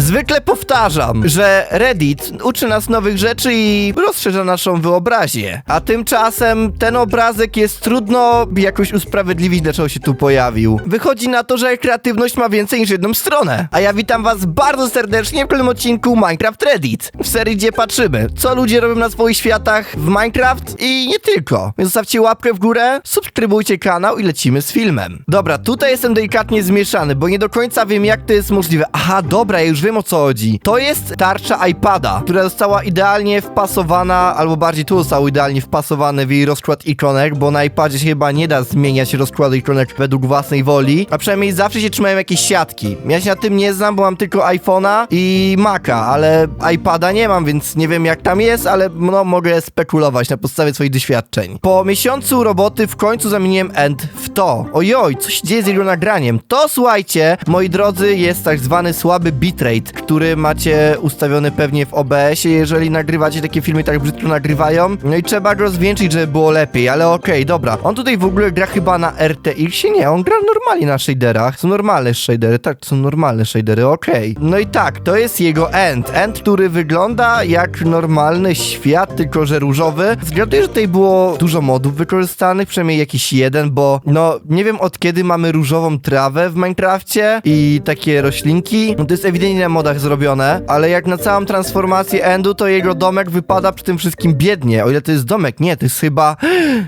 Zwykle powtarzam, że Reddit uczy nas nowych rzeczy i rozszerza naszą wyobraźnię. A tymczasem ten obrazek jest trudno jakoś usprawiedliwić, dlaczego się tu pojawił. Wychodzi na to, że kreatywność ma więcej niż jedną stronę. A ja witam was bardzo serdecznie w kolejnym odcinku Minecraft Reddit. W serii, gdzie patrzymy, co ludzie robią na swoich światach w Minecraft i nie tylko. Więc zostawcie łapkę w górę, subskrybujcie kanał i lecimy z filmem. Dobra, tutaj jestem delikatnie zmieszany, bo nie do końca wiem, jak to jest możliwe. Aha, dobra, ja już wiem o co chodzi. To jest tarcza iPada, która została idealnie wpasowana, albo bardziej tu zostało idealnie wpasowane w jej rozkład ikonek, bo na iPadzie się chyba nie da zmieniać rozkładu ikonek według własnej woli, a przynajmniej zawsze się trzymają jakieś siatki. Ja się na tym nie znam, bo mam tylko iPhone'a i Maca, ale iPada nie mam, więc nie wiem jak tam jest, ale no mogę spekulować na podstawie swoich doświadczeń. Po miesiącu roboty w końcu zamieniłem end w to. Ojoj, co się dzieje z jego nagraniem? To słuchajcie, moi drodzy, jest tak zwany słaby bitrate, który macie ustawiony pewnie w OBS-ie, jeżeli nagrywacie takie filmy tak brzydko nagrywają. No i trzeba go zwiększyć, żeby było lepiej, ale okej, dobra. On tutaj w ogóle gra chyba na RTX-ie? Nie, on gra normalnie na shaderach. Są normalne shadery, tak, są normalne shadery, okej. No i tak, to jest jego end. End, który wygląda jak normalny świat, tylko że różowy. Zgaduję, że tutaj było dużo modów wykorzystanych, przynajmniej jakiś jeden, bo no nie wiem od kiedy mamy różową trawę w Minecrafcie i takie roślinki. No to jest ewidentnie na modach zrobione, ale jak na całą transformację Endu, to jego domek wypada przy tym wszystkim biednie. O ile to jest domek, nie, to jest chyba,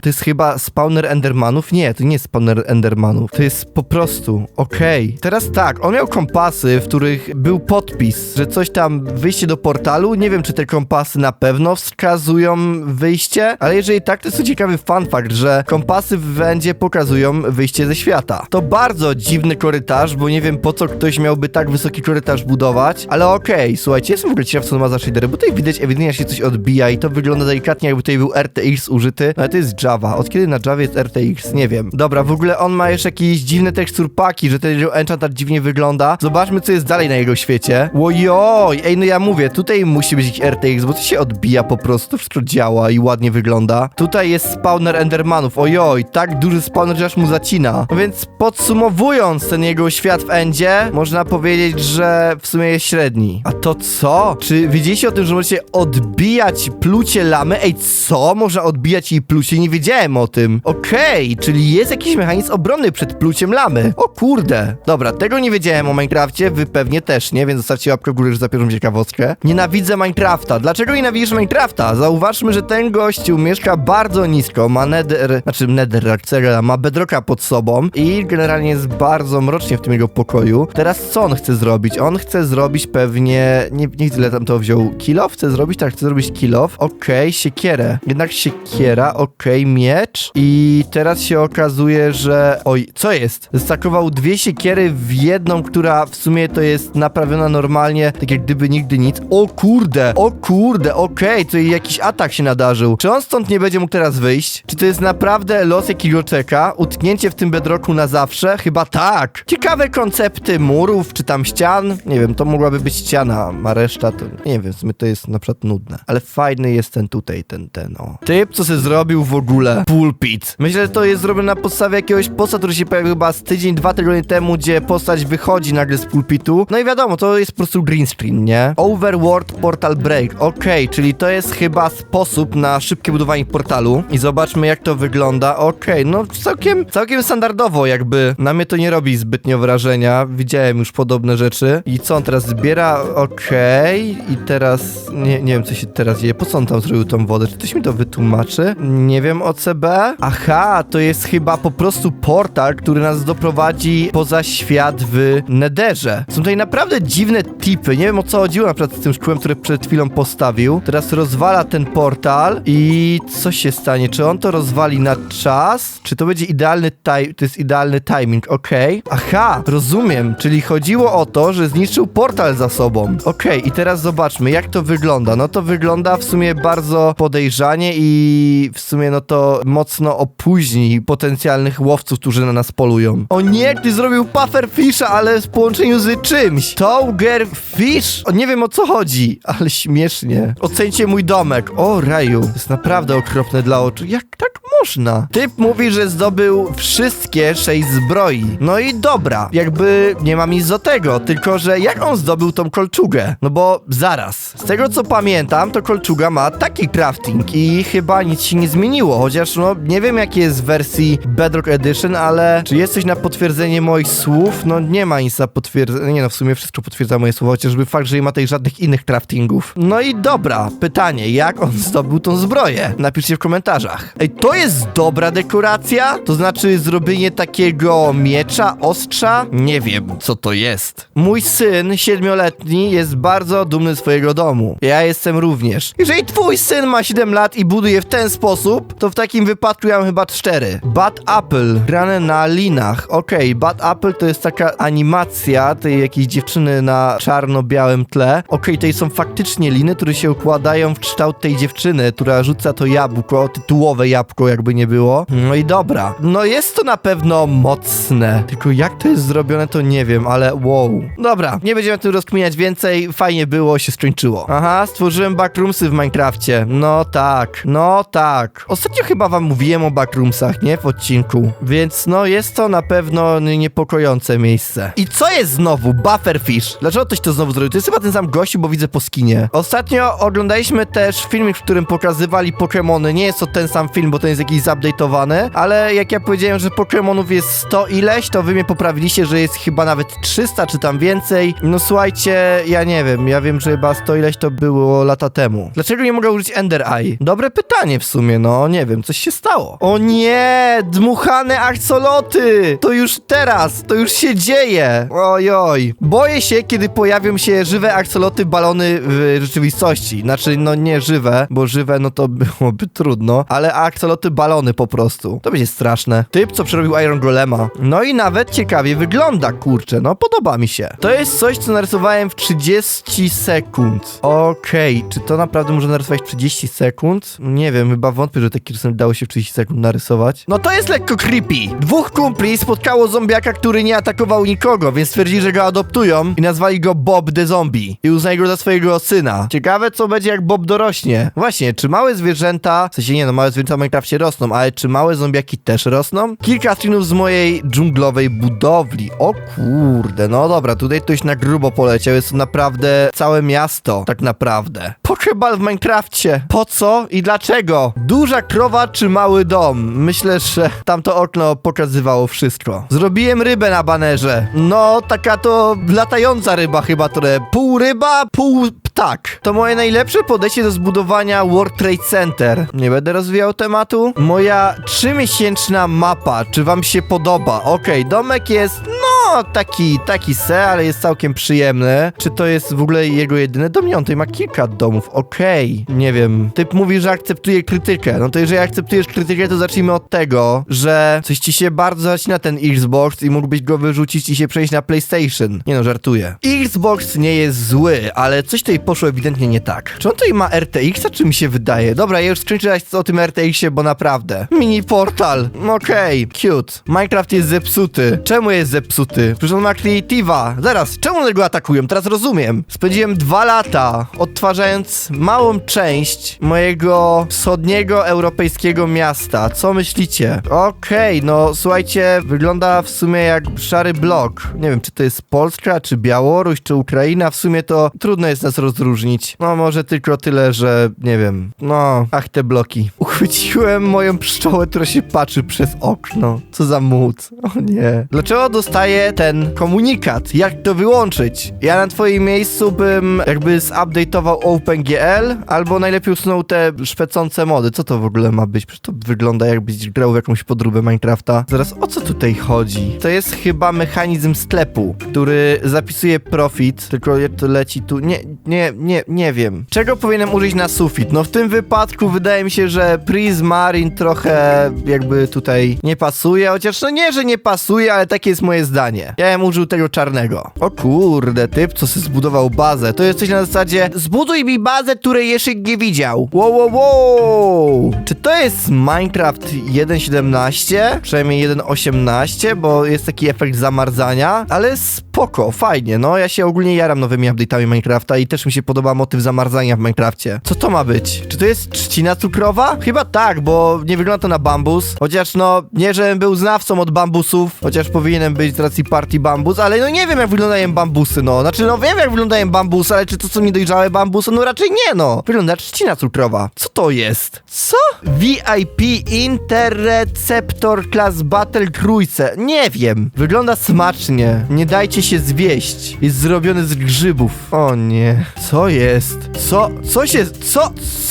to jest chyba spawner Endermanów? Nie, to nie jest spawner Endermanów. To jest po prostu, okej. Teraz tak, on miał kompasy, w których był podpis, że coś tam, wyjście do portalu. Nie wiem, czy te kompasy na pewno wskazują wyjście, ale jeżeli tak, to jest to ciekawy fun fact, że kompasy w Endzie pokazują wyjście ze świata. To bardzo dziwny korytarz, bo nie wiem po co ktoś miałby tak wysoki korytarz budować, ale okej, słuchajcie, jestem w ogóle ciekaw, co on ma za shadery, bo tutaj widać ewidentnie, się coś odbija i to wygląda delikatnie, jakby tutaj był RTX użyty, no ale to jest Java. Od kiedy na Java jest RTX? Nie wiem. Dobra, w ogóle on ma jeszcze jakieś dziwne teksturpaki, że ten jego enchant tak dziwnie wygląda. Zobaczmy, co jest dalej na jego świecie. Ojoj, ej, no ja mówię, tutaj musi być jakiś RTX, bo to się odbija po prostu, wszystko działa i ładnie wygląda. Tutaj jest spawner Endermanów, ojoj, tak duży spawner, że aż mu zacina. No więc podsumowując ten jego świat w Endzie, można powiedzieć, że w sumie jest średni. A to co? Czy wiedzieliście o tym, że możecie odbijać plucie lamy? Ej, co? Można odbijać jej plucie? Nie wiedziałem o tym. Okej, czyli jest jakiś mechanizm obrony przed pluciem lamy. O kurde. Dobra, tego nie wiedziałem o Minecrafcie, wy pewnie też nie, więc zostawcie łapkę w górę, że za pierwszą ciekawostkę. Nienawidzę Minecrafta. Dlaczego nienawidzisz Minecrafta? Zauważmy, że ten gościu mieszka bardzo nisko, ma nether, znaczy nether, ma bedrocka pod sobą i generalnie jest bardzo mrocznie w tym jego pokoju. Teraz co on chce zrobić? On chce zrobić pewnie, nie, nie ile tam to wziął, kilof? Chce zrobić? Tak, chce zrobić kilof. Okej, siekierę. Jednak siekiera, okej, miecz i teraz się okazuje, że... Oj, co jest? Zestakował dwie siekiery w jedną, która w sumie to jest naprawiona normalnie, tak jak gdyby nigdy nic. O kurde, o kurde, okej, to jakiś atak się nadarzył. Czy on stąd nie będzie mógł teraz wyjść? Czy to jest naprawdę los, jaki go czeka? Utknięcie w tym bedroku na zawsze? Chyba tak. Ciekawe koncepty murów, czy tam ścian. Nie wiem, to mogłaby być ściana, a reszta to nie wiem, w sumie to jest na przykład nudne. Ale fajny jest ten tutaj, ten, ten, o. Typ, co se zrobił w ogóle? Pulpit. Myślę, że to jest zrobione na podstawie jakiegoś posta, który się pojawił chyba z tydzień, dwa tygodnie temu, gdzie postać wychodzi nagle z pulpitu. No i wiadomo, to jest po prostu green screen, nie? Overworld Portal Break. Okej, czyli to jest chyba sposób na szybkie budowanie portalu. I zobaczmy, jak to wygląda. Okej, no całkiem, całkiem standardowo jakby. Na mnie to nie robi zbytnio wrażenia. Widziałem już podobne rzeczy. I co on teraz zbiera? Okej. I teraz... Nie, nie wiem, co się teraz dzieje. Po co on tam zrobił tą wodę? Czy ktoś mi to wytłumaczy? Nie wiem o CB. Aha, to jest chyba po prostu portal, który nas doprowadzi poza świat w Nederze. Są tutaj naprawdę dziwne tipy. Nie wiem o co chodziło na przykład z tym szkłem, który przed chwilą postawił. Teraz rozwala ten portal i co się stanie? Czy on to rozwali na czas? Czy to będzie idealny time? To jest idealny timing, okej. Aha, rozumiem. Czyli chodziło o to, że zniszczył portal za sobą. Okej, i teraz zobaczmy, jak to wygląda. No to wygląda w sumie bardzo podejrzanie i w sumie no to mocno opóźni potencjalnych łowców, którzy na nas polują. O nie, ty zrobił pufferfisha, ale w połączeniu z czymś. Toger fish? O, nie wiem o co chodzi, ale śmiesznie. Ocencie mój domek. O, raju. To jest naprawdę okropne dla oczu. Jak tak można. Typ mówi, że zdobył wszystkie sześć zbroi. No i dobra, jakby nie mam nic do tego, tylko że jak on zdobył tą kolczugę? No bo zaraz, z tego co pamiętam, to kolczuga ma taki crafting i chyba nic się nie zmieniło, chociaż no nie wiem jaki jest w wersji Bedrock Edition, ale czy jest coś na potwierdzenie moich słów? No nie ma nic na potwierdzenie, nie no w sumie wszystko potwierdza moje słowa, chociażby fakt, że nie ma tej żadnych innych craftingów. No i dobra, pytanie, jak on zdobył tą zbroję? Napiszcie w komentarzach. Ej, to jest dobra dekoracja? To znaczy zrobienie takiego miecza, ostrza? Nie wiem, co to jest. Mój syn, siedmioletni, jest bardzo dumny swojego domu. Ja jestem również. Jeżeli twój syn ma 7 lat i buduje w ten sposób, to w takim wypadku ja mam chyba 4. Bad Apple, grane na linach. Okej, Bad Apple to jest taka animacja tej jakiejś dziewczyny na czarno-białym tle. Okej, tutaj są faktycznie liny, które się układają w kształt tej dziewczyny, która rzuca to jabłko, tytułowe jabłko jakby nie było. No i dobra. No jest to na pewno mocne. Tylko jak to jest zrobione, to nie wiem, ale wow. Dobra, nie będziemy tym rozkminiać więcej. Fajnie było, się skończyło. Aha, stworzyłem backroomsy w Minecrafcie. No tak, no tak. Ostatnio chyba wam mówiłem o backroomsach, nie? W odcinku. Więc no jest to na pewno niepokojące miejsce. I co jest znowu? Bufferfish. Dlaczego ktoś to znowu zrobił? To jest chyba ten sam gościu, bo widzę po skinie. Ostatnio oglądaliśmy też filmik, w którym pokazywali Pokémony. Nie jest to ten sam film, bo ten jest jakiś zupdate'owany, ale jak ja powiedziałem, że Pokémonów jest 100 ileś, to wy mnie poprawiliście, że jest chyba nawet 300 czy tam więcej. No słuchajcie, ja nie wiem, ja wiem, że chyba 100 ileś to było lata temu. Dlaczego nie mogę użyć Ender Eye? Dobre pytanie w sumie, no nie wiem, coś się stało. O nie, dmuchane axoloty! To już teraz, to już się dzieje. Ojoj. Boję się, kiedy pojawią się żywe axoloty balony w rzeczywistości. Znaczy, no nie żywe, bo żywe no to byłoby trudno, ale axoloty balony po prostu. To będzie straszne. Typ, co przerobił Iron Golema. No i nawet ciekawie wygląda, kurczę, no podoba mi się. To jest coś, co narysowałem w 30 sekund. Okej, czy to naprawdę można narysować w 30 sekund? Nie wiem, chyba wątpię, że taki rysunek dało się w 30 sekund narysować. No to jest lekko creepy. Dwóch kumpli spotkało zombiaka, który nie atakował nikogo, więc stwierdzili, że go adoptują i nazwali go Bob the Zombie i uznali go za swojego syna. Ciekawe, co będzie jak Bob dorośnie. Właśnie, czy małe zwierzęta, w sensie nie no, małe zwierzęta w Minecrafcie rosną, ale czy małe zombiaki też rosną? Kilka screenów z mojej dżunglowej budowli. O kurde, no dobra, tutaj ktoś na grubo poleciał, jest to naprawdę całe miasto, tak naprawdę. Pokeball w Minecrafcie. Po co i dlaczego? Duża krowa czy mały dom? Myślę, że tamto okno pokazywało wszystko. Zrobiłem rybę na banerze. No, taka to latająca ryba chyba trochę. Pół ryba, pół ptak. To moje najlepsze podejście do zbudowania World Trade Center. Nie będę rozwijał tematu. Moja trzymiesięczna mapa. Czy wam się podoba? Okej, domek jest, no, taki, taki se, ale jest całkiem przyjemny. Czy to jest w ogóle jego jedyny dom? Ma kilka domów. Okej, nie wiem. Typ mówi, że akceptuje krytykę. No to jeżeli akceptujesz krytykę, to zacznijmy od tego, że coś ci się bardzo zacina ten Xbox i mógłbyś go wyrzucić i się przejść na PlayStation. Nie no, żartuję. Xbox nie jest zły, ale coś tutaj poszło ewidentnie nie tak. Czy on tutaj ma RTX, a czy mi się wydaje? Dobra, ja już skończę o tym RTX-ie, bo naprawdę. Mini portal. Okej, cute. Minecraft jest zepsuty. Czemu jest zepsuty? Przecież on ma Creative'a. Zaraz, czemu one go atakują? Teraz rozumiem. Spędziłem dwa lata odtwarzając małą część mojego wschodniego europejskiego miasta. Co myślicie? Okej, no słuchajcie, wygląda w sumie jak szary blok. Nie wiem, czy to jest Polska, czy Białoruś, czy Ukraina. W sumie to trudno jest nas rozróżnić. No może tylko tyle, że nie wiem. No, ach te bloki. Uchwyciłem moją pszczołę, która się patrzy przez okno. Co za mód. O nie. Dlaczego dostaję ten komunikat? Jak to wyłączyć? Ja na twoim miejscu bym jakby zupdate'ował OpenGL, albo najlepiej usunął te szpecące mody. Co to w ogóle ma być? Przecież to wygląda jakbyś grał w jakąś podróbę Minecrafta. Zaraz, o co tutaj chodzi? To jest chyba mechanizm sklepu, który zapisuje profit, tylko jak to leci tu... Nie, nie, nie, nie wiem. Czego powinienem użyć na sufit? No w tym wypadku wydaje mi się, że Prismarine trochę jakby tutaj nie pasuje, chociaż no nie, że nie pasuje, ale takie jest moje zdanie. Ścianie. Ja bym użył tego czarnego. O kurde, typ, co sobie zbudował bazę. To jest coś na zasadzie, zbuduj mi bazę, której jeszcze nie widział. Wow, wow, wow. Czy to jest Minecraft 1.17? Przynajmniej 1.18, bo jest taki efekt zamarzania, ale spoko, fajnie, no ja się ogólnie jaram nowymi update'ami Minecrafta i też mi się podoba motyw zamarzania w Minecrafcie. Co to ma być? Czy to jest trzcina cukrowa? Chyba tak, bo nie wygląda to na bambus, chociaż no, nie żebym był znawcą od bambusów, chociaż powinienem być z racji partii bambus, ale no nie wiem jak wyglądają bambusy, no. Znaczy no wiem jak wyglądają bambusy, ale czy to są niedojrzałe bambusy? No raczej nie, no. Wygląda trzcina cukrowa. Co to jest? Co? VIP Interreceptor Class Battle Cruise. Nie wiem. Wygląda smacznie. Nie dajcie się zwieść. Jest zrobiony z grzybów. O nie. Co jest? Co? Co się... Co?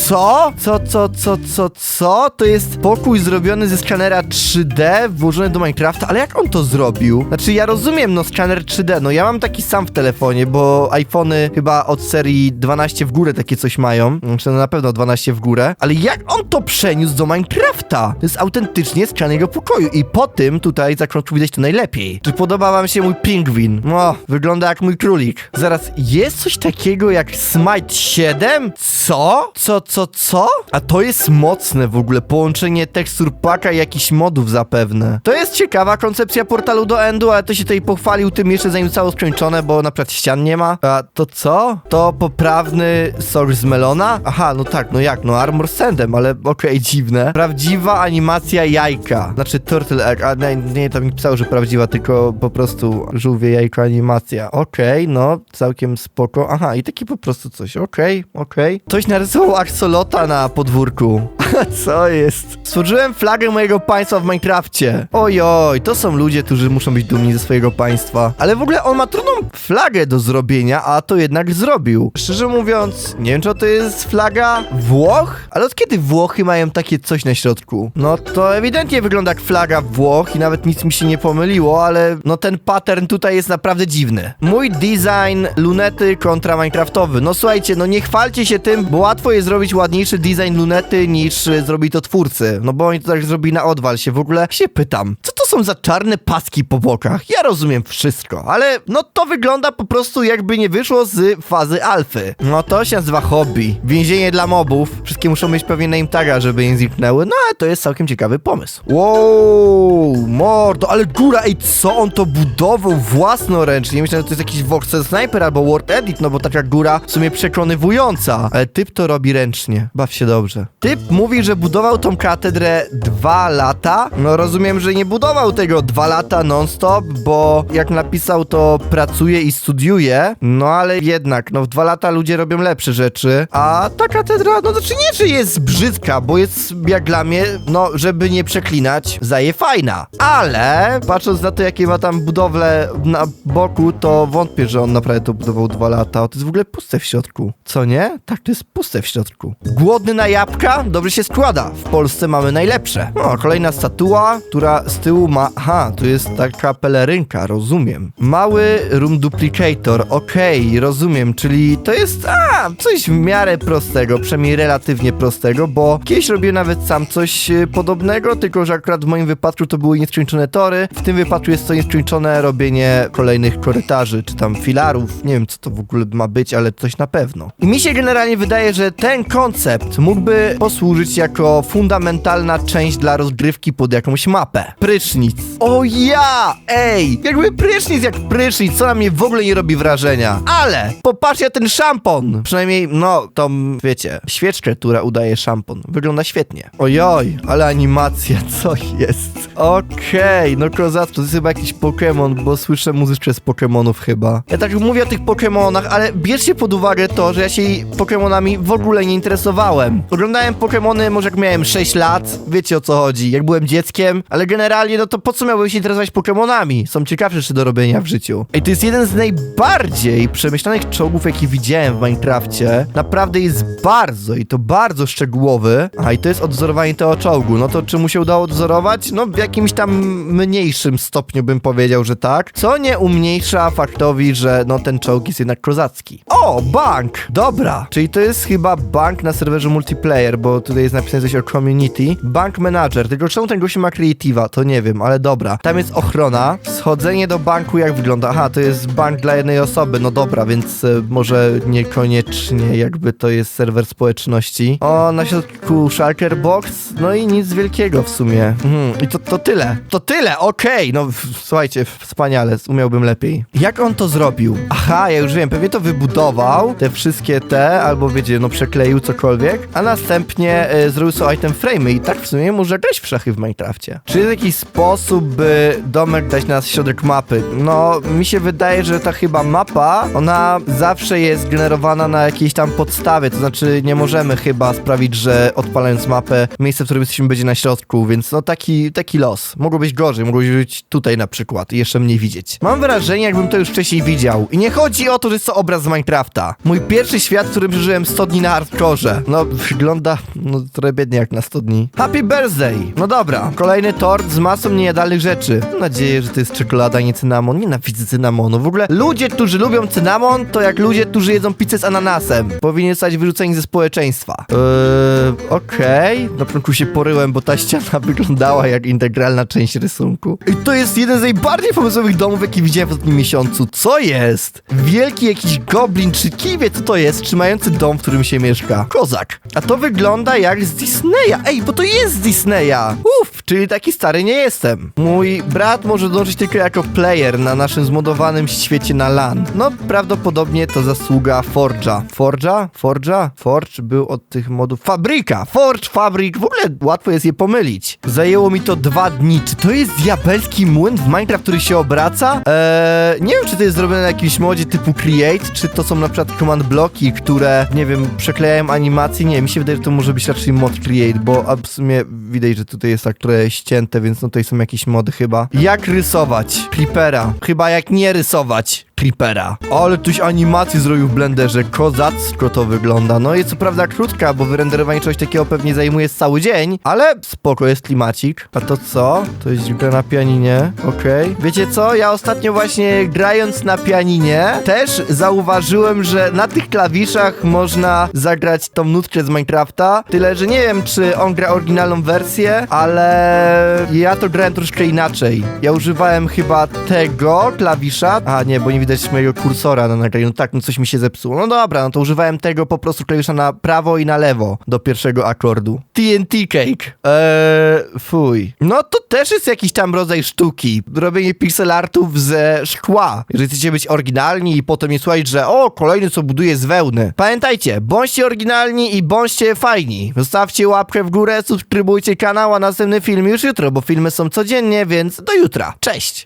Co? Co, co, co, co, co? To jest pokój zrobiony ze skanera 3D włożony do Minecrafta, ale jak on to zrobił? Znaczy ja rozumiem, no skaner 3D, no ja mam taki sam w telefonie, bo iPhony chyba od serii 12 w górę takie coś mają, znaczy no na pewno 12 w górę, ale jak on to przeniósł do Minecrafta? To jest autentycznie skan jego pokoju i po tym tutaj zakończył widać to najlepiej. Czy podoba wam się mój pingwin? O, wygląda jak mój królik. Zaraz, jest coś takiego jak Smite 7? Co? Co, co, co? A to jest mocne w ogóle, połączenie tekstur paka i jakichś modów zapewne. To jest ciekawa koncepcja portalu do Endu, ale to się tutaj pochwalił tym jeszcze zanim zostało skończone, bo na przykład ścian nie ma. A to co? To poprawny sok z melona? Aha, no tak, no jak, no armor sandem, ale okej, dziwne. Prawdziwa animacja jajka. Znaczy turtle egg, a nie, nie tam mi pisało, że prawdziwa, tylko po prostu żółwie jajko animacja. Okej, no, całkiem spoko. Aha, i taki po prostu coś, okej, okej. Ktoś narysował axolota na podwórku. Co jest? Stworzyłem flagę mojego państwa w Minecrafcie. Ojoj, to są ludzie, którzy muszą być dumni ze swojego państwa. Ale w ogóle on ma trudną flagę do zrobienia, a to jednak zrobił. Szczerze mówiąc, nie wiem, czy to jest flaga Włoch? Ale od kiedy Włochy mają takie coś na środku? No to ewidentnie wygląda jak flaga Włoch i nawet nic mi się nie pomyliło, ale no ten pattern tutaj jest naprawdę dziwny. Mój design lunety kontra Minecraftowy. No słuchajcie, no nie chwalcie się tym, bo łatwo jest zrobić ładniejszy design lunety niż y, zrobi to twórcy. No bo oni to tak zrobili na odwal się. W ogóle się pytam, co to są za czarne paski po bokach? Ja rozumiem wszystko, ale no to wygląda po prostu jakby nie wyszło z fazy alfy. No to się nazywa hobby. Więzienie dla mobów. Wszystkie muszą mieć pewnie name taga, żeby im zniknęły. No ale to jest całkiem ciekawy pomysł. Wow, mordo, ale góra, ej, co on to budował własnoręcznie? Myślałem, że to jest jakiś Voxel Sniper albo Word Edit, no bo taka góra w sumie przekonywująca. Ale typ to robi ręcznie. Baw się dobrze. Typ mówi, że budował tą katedrę dwa lata. No rozumiem, że nie budował tego dwa lata non-stop, bo jak napisał, to pracuje i studiuje. No ale jednak, no w dwa lata ludzie robią lepsze rzeczy. A ta katedra, no znaczy nie, że jest brzydka, bo jest jak dla mnie, no żeby nie przeklinać, zaje fajna. Ale patrząc na to, jakie ma tam budowle na boku, to wątpię, że on naprawdę to budował dwa lata. O, to jest w ogóle puste w środku. Co nie? Tak, to jest puste w środku. Głodny na jabłka? Dobrze się składa. W Polsce mamy najlepsze. O, kolejna statua, która z tyłu ma... Aha, tu jest taka pelerynka, rozumiem. Mały room duplicator, okej, rozumiem, czyli to jest, a, coś w miarę prostego, przynajmniej relatywnie prostego, bo kiedyś robiłem nawet sam coś e, podobnego, tylko że akurat w moim wypadku to były nieskończone tory, w tym wypadku jest to nieskończone robienie kolejnych korytarzy, czy tam filarów, nie wiem co to w ogóle ma być, ale coś na pewno. I mi się generalnie wydaje, że ten koncept mógłby posłużyć jako fundamentalna część dla rozgrywki pod jakąś mapę. Prysznic. O ja! Ej! Jakby prysznic jak prysznic, co na mnie w ogóle nie robi wrażenia. Ale popatrzcie ten szampon! Przynajmniej, no, tą, wiecie, świeczkę, która udaje szampon. Wygląda świetnie. Ojoj, ale animacja, co jest? Okej, no kozacko, to jest chyba jakiś Pokémon, bo słyszę muzyczkę z Pokémonów chyba. Ja tak mówię o tych Pokémonach, ale bierzcie pod uwagę to, że ja się Pokémonami w ogóle nie interesowałem. Oglądałem Pokémony może jak miałem 6 lat, wiecie o co chodzi, jak byłem dzieckiem, ale generalnie no to po co miałbym się interesować Pokémonami? Są ciekawsze rzeczy do robienia w życiu. Ej, to jest jeden z najbardziej przemyślanych czołgów, jaki widziałem w Minecrafcie. Naprawdę jest bardzo i to bardzo szczegółowy. A i to jest odzorowanie tego czołgu. No to czy mu się udało odzorować? No w jakimś tam mniejszym stopniu bym powiedział, że tak. Co nie umniejsza faktowi, że no ten czołg jest jednak kozacki. O, bank! Dobra, czyli to jest chyba bank na serwerze multiplayer, bo tutaj jest napisane coś o community. Bank manager, tylko czemu ten gość ma creative'a, to nie wiem. ale dobra. Tam jest ochrona. Schodzenie do banku jak wygląda? Aha, to jest bank dla jednej osoby, no dobra, więc e, może niekoniecznie jakby to jest serwer społeczności. O, na środku Shulker Box, no i nic wielkiego w sumie. Mhm, I to, to tyle. To tyle, okej, no w- słuchajcie, wspaniale, umiałbym lepiej. Jak on to zrobił? Aha, ja już wiem, pewnie to wybudował, te wszystkie te, albo wiecie, no przekleił cokolwiek, a następnie e, zrobił sobie item frame'y i tak w sumie może grać w szachy w Minecrafcie. Czy jest jakiś sposób, by domek dać na środek mapy? No, mi się wydaje, że ta chyba mapa, ona zawsze jest generowana na jakiejś tam podstawie, to znaczy nie możemy chyba sprawić, że odpalając mapę, miejsce, w którym jesteśmy będzie na środku, więc no taki, taki los. Mogło być gorzej, mogło być tutaj na przykład i jeszcze mniej widzieć. Mam wrażenie, jakbym to już wcześniej widział. I nie chodzi o to, że jest to obraz z Minecrafta. Mój pierwszy świat, w którym przeżyłem 100 dni na hardkorze. No, wygląda no, trochę biednie jak na 100 dni. Happy birthday! No dobra, kolejny tort z masą niejadalnych rzeczy. Mam nadzieję, że to jest czekolada, nie cynamon. Nienawidzę cynamonu. W ogóle ludzie, którzy lubią cynamon, to jak ludzie, którzy jedzą pizzę z ananasem. Powinien zostać wyrzuceni ze społeczeństwa. Eee, okej. Na początku się poryłem, bo ta ściana wyglądała jak integralna część rysunku. I to jest jeden z najbardziej pomysłowych domów, jaki widziałem w ostatnim miesiącu. Co jest? Wielki jakiś goblin, czy kij wie co to jest, trzymający dom, w którym się mieszka. Kozak. A to wygląda jak z Disneya. Ej, bo to jest z Disneya. Uff, czyli taki stary nie jestem. Mój brat może dążyć tylko jako player na naszym zmodowanym świecie na LAN. No, prawdopodobnie to zasługa Forge'a. Forge'a? Forge'a? Forge był od tych modów... Fabryka! Forge, Fabrik, w ogóle łatwo jest je pomylić. Zajęło mi to dwa dni. Czy to jest diabelski młyn w Minecraft, który się obraca? Eee, nie wiem, czy to jest zrobione na jakimś modzie typu Create, czy to są na przykład command bloki, które, nie wiem, przeklejają animacje. Nie, mi się wydaje, że to może być raczej mod Create, bo w sumie widać, że tutaj jest tak trochę ścięte, więc no tutaj są jakieś mody chyba. Jak rysować? Creepera. Chyba jak nie rysować. Creepera. Ale tuś animację zrobił w Blenderze. Kozacko to wygląda. No i co prawda krótka, bo wyrenderowanie czegoś takiego pewnie zajmuje cały dzień, ale spoko jest klimacik. A to co? To jest gra na pianinie. Okej. Wiecie co? Ja ostatnio właśnie grając na pianinie też zauważyłem, że na tych klawiszach można zagrać tą nutkę z Minecrafta. Tyle, że nie wiem, czy on gra oryginalną wersję, ale ja to grałem troszkę inaczej. Ja używałem chyba tego klawisza. A nie, bo nie widać mojego kursora na nagraniu. No tak, no coś mi się zepsuło. No dobra, no to używałem tego po prostu klawisza na prawo i na lewo do pierwszego akordu. TNT Cake. Eee, fuj. No to też jest jakiś tam rodzaj sztuki. Robienie pixel artów ze szkła. Jeżeli chcecie być oryginalni i potem nie słuchać, że o, kolejny co buduje z wełny. Pamiętajcie, bądźcie oryginalni i bądźcie fajni. Zostawcie łapkę w górę, subskrybujcie kanał, a następny film już jutro, bo filmy są codziennie, więc do jutra. Cześć!